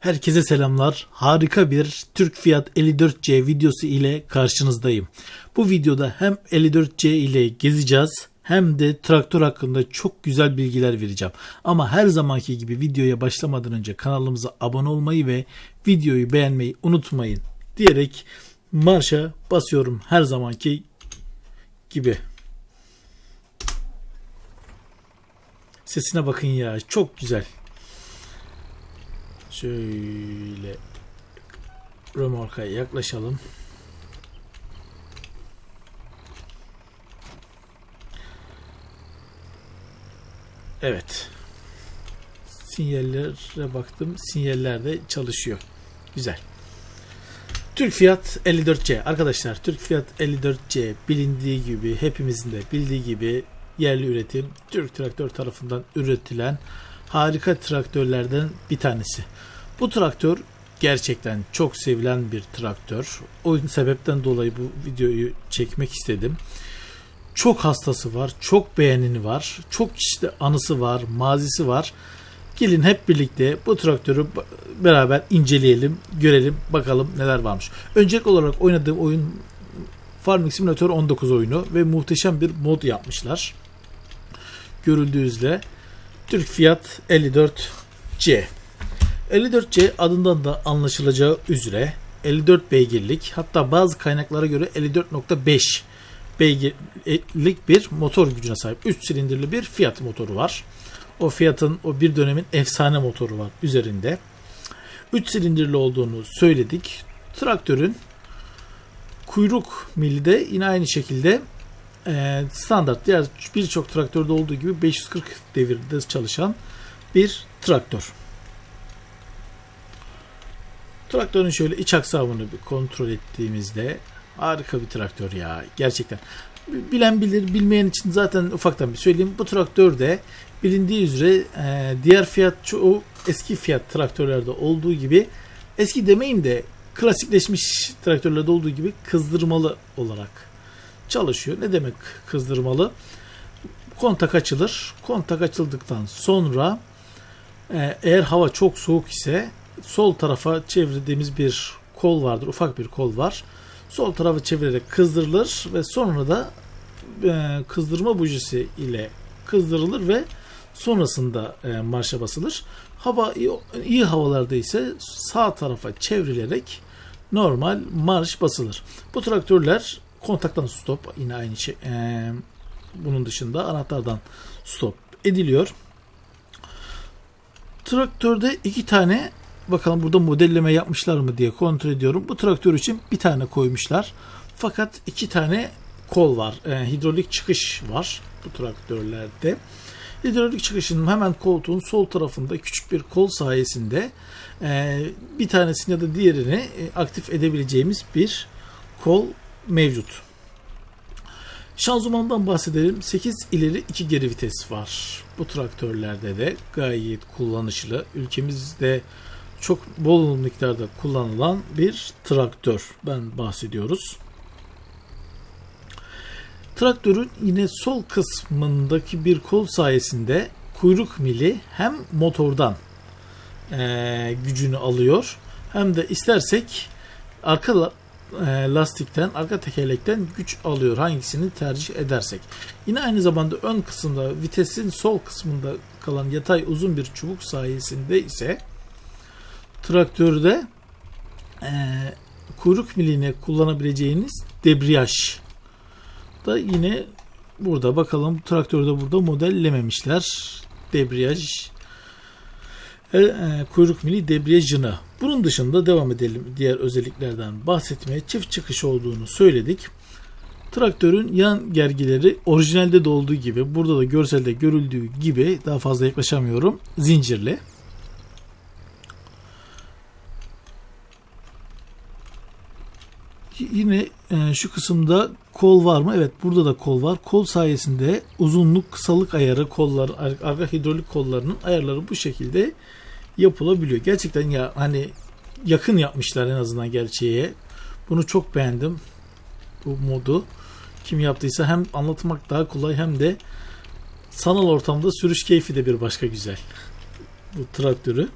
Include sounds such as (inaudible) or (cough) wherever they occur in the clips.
Herkese selamlar. Harika bir Türk Fiat 54C videosu ile karşınızdayım. Bu videoda hem 54C ile gezeceğiz hem de traktör hakkında çok güzel bilgiler vereceğim. Ama her zamanki gibi videoya başlamadan önce kanalımıza abone olmayı ve videoyu beğenmeyi unutmayın diyerek marşa basıyorum her zamanki gibi. Sesine bakın ya çok güzel. Şöyle römorkaya yaklaşalım. Evet. Sinyallere baktım. Sinyaller de çalışıyor. Güzel. Türk Fiyat 54C. Arkadaşlar Türk Fiyat 54C bilindiği gibi hepimizin de bildiği gibi yerli üretim Türk Traktör tarafından üretilen harika traktörlerden bir tanesi. Bu traktör gerçekten çok sevilen bir traktör. O sebepten dolayı bu videoyu çekmek istedim. Çok hastası var, çok beğenini var, çok işte anısı var, mazisi var. Gelin hep birlikte bu traktörü beraber inceleyelim, görelim, bakalım neler varmış. Öncelikli olarak oynadığım oyun Farming Simulator 19 oyunu ve muhteşem bir mod yapmışlar. Görüldüğü üzere Türk Fiyat 54C. 54C adından da anlaşılacağı üzere 54 beygirlik hatta bazı kaynaklara göre 54.5 beygirlik bir motor gücüne sahip. 3 silindirli bir Fiat motoru var. O Fiat'ın o bir dönemin efsane motoru var üzerinde. 3 silindirli olduğunu söyledik. Traktörün kuyruk mili de yine aynı şekilde e, standart diğer birçok traktörde olduğu gibi 540 devirde çalışan bir traktör. Traktörün şöyle iç aksamını bir kontrol ettiğimizde harika bir traktör ya gerçekten. Bilen bilir, bilmeyen için zaten ufaktan bir söyleyeyim. Bu traktör de bilindiği üzere e, diğer fiyat çoğu eski fiyat traktörlerde olduğu gibi eski demeyeyim de klasikleşmiş traktörlerde olduğu gibi kızdırmalı olarak çalışıyor. Ne demek kızdırmalı? Kontak açılır. Kontak açıldıktan sonra e, eğer hava çok soğuk ise sol tarafa çevirdiğimiz bir kol vardır. Ufak bir kol var. Sol tarafı çevirerek kızdırılır ve sonra da e, kızdırma bujisi ile kızdırılır ve sonrasında e, marşa basılır. Hava iyi, iyi havalarda ise sağ tarafa çevrilerek normal marş basılır. Bu traktörler kontaktan stop yine aynı şey. E, bunun dışında anahtardan stop ediliyor. Traktörde iki tane bakalım burada modelleme yapmışlar mı diye kontrol ediyorum. Bu traktör için bir tane koymuşlar. Fakat iki tane kol var. E, hidrolik çıkış var bu traktörlerde. Hidrolik çıkışının hemen koltuğun sol tarafında küçük bir kol sayesinde e, bir tanesini ya da diğerini e, aktif edebileceğimiz bir kol mevcut. Şanzımandan bahsedelim. 8 ileri 2 geri vites var. Bu traktörlerde de gayet kullanışlı. Ülkemizde çok bol miktarda kullanılan bir traktörden bahsediyoruz. Traktörün yine sol kısmındaki bir kol sayesinde kuyruk mili hem motordan e, gücünü alıyor hem de istersek arka lastikten, arka tekerlekten güç alıyor hangisini tercih edersek. Yine aynı zamanda ön kısımda vitesin sol kısmında kalan yatay uzun bir çubuk sayesinde ise traktörde e, kuyruk miline kullanabileceğiniz debriyaj da yine burada bakalım traktörde burada modellememişler debriyaj e, e, kuyruk mili debriyajını. Bunun dışında devam edelim diğer özelliklerden bahsetmeye. Çift çıkış olduğunu söyledik. Traktörün yan gergileri orijinalde de olduğu gibi burada da görselde görüldüğü gibi daha fazla yaklaşamıyorum. Zincirli. Yine e, şu kısımda kol var mı? Evet burada da kol var. Kol sayesinde uzunluk kısalık ayarı kollar arka hidrolik kollarının ayarları bu şekilde yapılabiliyor. Gerçekten ya hani yakın yapmışlar en azından gerçeğe. Bunu çok beğendim. Bu modu. Kim yaptıysa hem anlatmak daha kolay hem de sanal ortamda sürüş keyfi de bir başka güzel. Bu traktörü.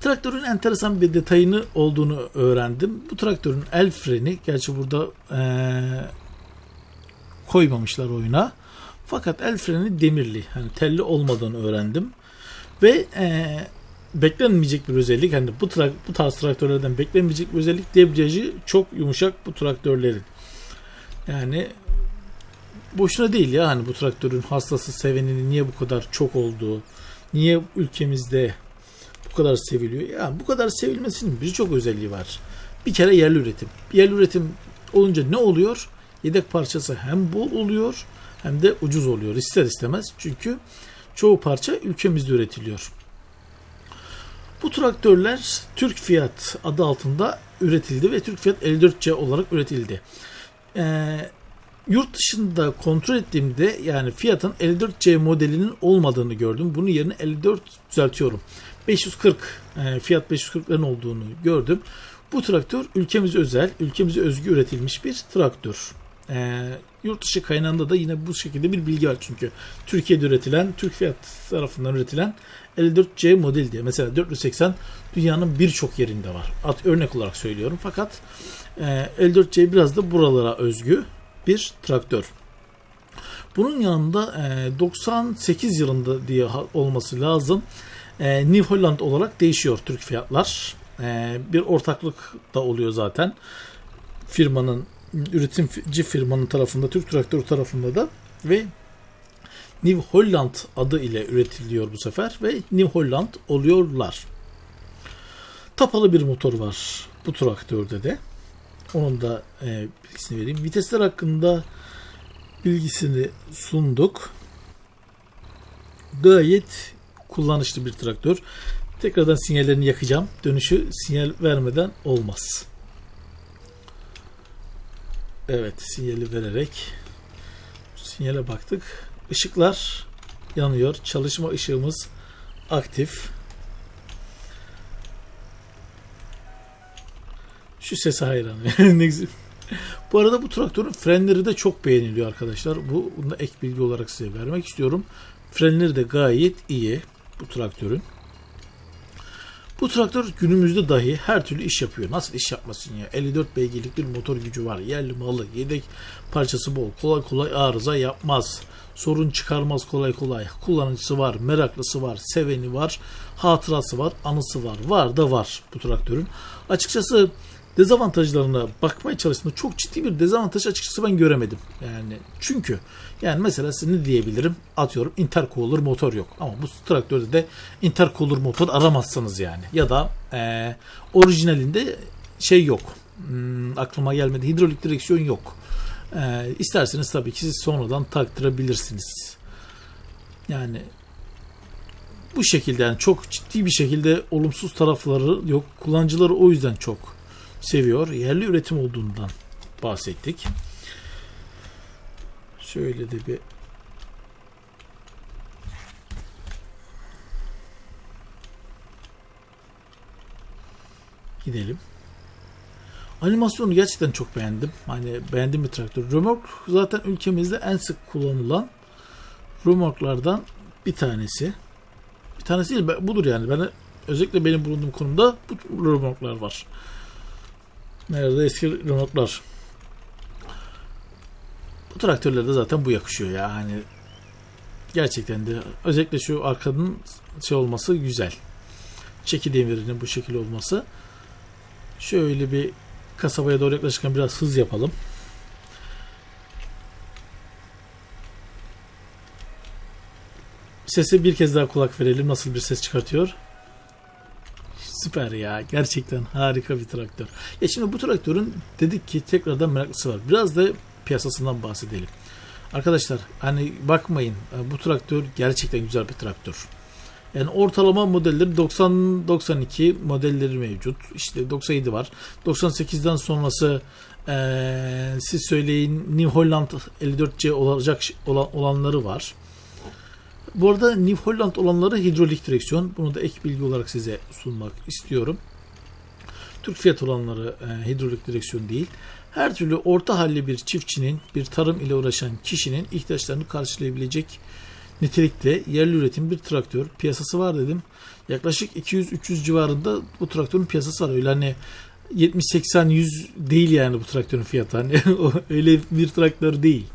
Traktörün enteresan bir detayını olduğunu öğrendim. Bu traktörün el freni, gerçi burada eee, koymamışlar oyuna. Fakat el freni demirli, hani telli olmadığını öğrendim. Ve eee, beklenmeyecek bir özellik, hani bu, trak, bu tarz traktörlerden beklenmeyecek bir özellik debriyajı çok yumuşak bu traktörlerin. Yani boşuna değil ya hani bu traktörün hastası seveninin niye bu kadar çok olduğu, niye ülkemizde bu kadar seviliyor. Ya bu kadar sevilmesinin birçok özelliği var. Bir kere yerli üretim. Yerli üretim olunca ne oluyor? Yedek parçası hem bol oluyor hem de ucuz oluyor ister istemez. Çünkü çoğu parça ülkemizde üretiliyor. Bu traktörler Türk Fiyat adı altında üretildi ve Türk Fiyat 54C olarak üretildi. Ee, yurt dışında kontrol ettiğimde yani Fiat'ın 54C modelinin olmadığını gördüm. Bunun yerine 54 düzeltiyorum. 540 e, Fiat 540'ların olduğunu gördüm. Bu traktör ülkemize özel, ülkemize özgü üretilmiş bir traktör. E, yurt dışı kaynağında da yine bu şekilde bir bilgi var çünkü. Türkiye'de üretilen, Türk Fiat tarafından üretilen 54C model diye. Mesela 480 dünyanın birçok yerinde var. At örnek olarak söylüyorum. Fakat e, 54C biraz da buralara özgü bir traktör. Bunun yanında e, 98 yılında diye olması lazım. E, New Holland olarak değişiyor Türk fiyatlar. E, bir ortaklık da oluyor zaten. Firmanın üretimci firmanın tarafında Türk traktör tarafında da ve New Holland adı ile üretiliyor bu sefer ve New Holland oluyorlar. Tapalı bir motor var bu traktörde de. Onun da e, bilgisini vereyim. Vitesler hakkında bilgisini sunduk. Gayet kullanışlı bir traktör. Tekrardan sinyallerini yakacağım. Dönüşü sinyal vermeden olmaz. Evet sinyali vererek sinyale baktık. Işıklar yanıyor. Çalışma ışığımız aktif. Şu sese hayranım. (laughs) ne güzel. Bu arada bu traktörün frenleri de çok beğeniliyor arkadaşlar. Bu bunu da ek bilgi olarak size vermek istiyorum. Frenleri de gayet iyi bu traktörün. Bu traktör günümüzde dahi her türlü iş yapıyor. Nasıl iş yapmasın ya? 54 beygirlik bir motor gücü var. Yerli malı, yedek parçası bol. Kolay kolay arıza yapmaz. Sorun çıkarmaz kolay kolay. Kullanıcısı var, meraklısı var, seveni var, hatırası var, anısı var. Var da var bu traktörün. Açıkçası dezavantajlarına bakmaya çalıştığımda çok ciddi bir dezavantaj açıkçası ben göremedim. Yani çünkü yani mesela size ne diyebilirim? Atıyorum intercooler motor yok. Ama bu traktörde de intercooler motor aramazsınız yani. Ya da eee, orijinalinde şey yok. Hmm, aklıma gelmedi. Hidrolik direksiyon yok. Eee isterseniz tabii ki siz sonradan taktırabilirsiniz. Yani bu şekilde yani çok ciddi bir şekilde olumsuz tarafları yok. Kullanıcıları o yüzden çok seviyor. Yerli üretim olduğundan bahsettik. Şöyle de bir gidelim. Animasyonu gerçekten çok beğendim. Hani beğendim bir traktör. Römork zaten ülkemizde en sık kullanılan römorklardan bir tanesi. Bir tanesi değil, budur yani. Ben özellikle benim bulunduğum konumda bu römorklar var. Nerede eski römorklar. Bu traktörlerde zaten bu yakışıyor ya. Hani gerçekten de özellikle şu arkanın şey olması güzel. Çeki demirinin bu şekilde olması. Şöyle bir kasabaya doğru yaklaşırken biraz hız yapalım. Sese bir kez daha kulak verelim. Nasıl bir ses çıkartıyor? Süper ya. Gerçekten harika bir traktör. Ya şimdi bu traktörün dedik ki tekrardan meraklısı var. Biraz da piyasasından bahsedelim. Arkadaşlar hani bakmayın bu traktör gerçekten güzel bir traktör. Yani ortalama modelleri 90-92 modelleri mevcut. İşte 97 var. 98'den sonrası eee, siz söyleyin New Holland 54C olacak olan, olanları var. Bu arada New Holland olanları hidrolik direksiyon. Bunu da ek bilgi olarak size sunmak istiyorum. Türk Fiat olanları e, hidrolik direksiyon değil. Her türlü orta halli bir çiftçinin, bir tarım ile uğraşan kişinin ihtiyaçlarını karşılayabilecek nitelikte yerli üretim bir traktör piyasası var dedim. Yaklaşık 200-300 civarında bu traktörün piyasası var. Öyle hani 70-80-100 değil yani bu traktörün fiyatı. Hani (laughs) öyle bir traktör değil.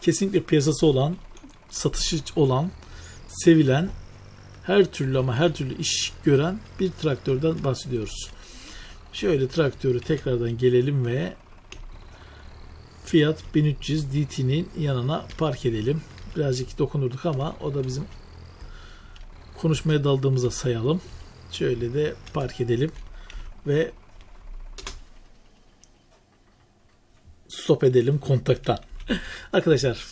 Kesinlikle piyasası olan, satışı olan, sevilen, her türlü ama her türlü iş gören bir traktörden bahsediyoruz. Şöyle traktörü tekrardan gelelim ve Fiat 1300 DT'nin yanına park edelim. Birazcık dokunurduk ama o da bizim konuşmaya daldığımıza sayalım. Şöyle de park edelim ve stop edelim kontaktan. (laughs) Arkadaşlar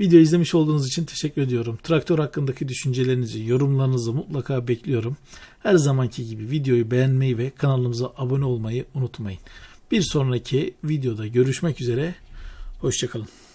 video izlemiş olduğunuz için teşekkür ediyorum. Traktör hakkındaki düşüncelerinizi, yorumlarınızı mutlaka bekliyorum. Her zamanki gibi videoyu beğenmeyi ve kanalımıza abone olmayı unutmayın. Bir sonraki videoda görüşmek üzere. Hoşçakalın.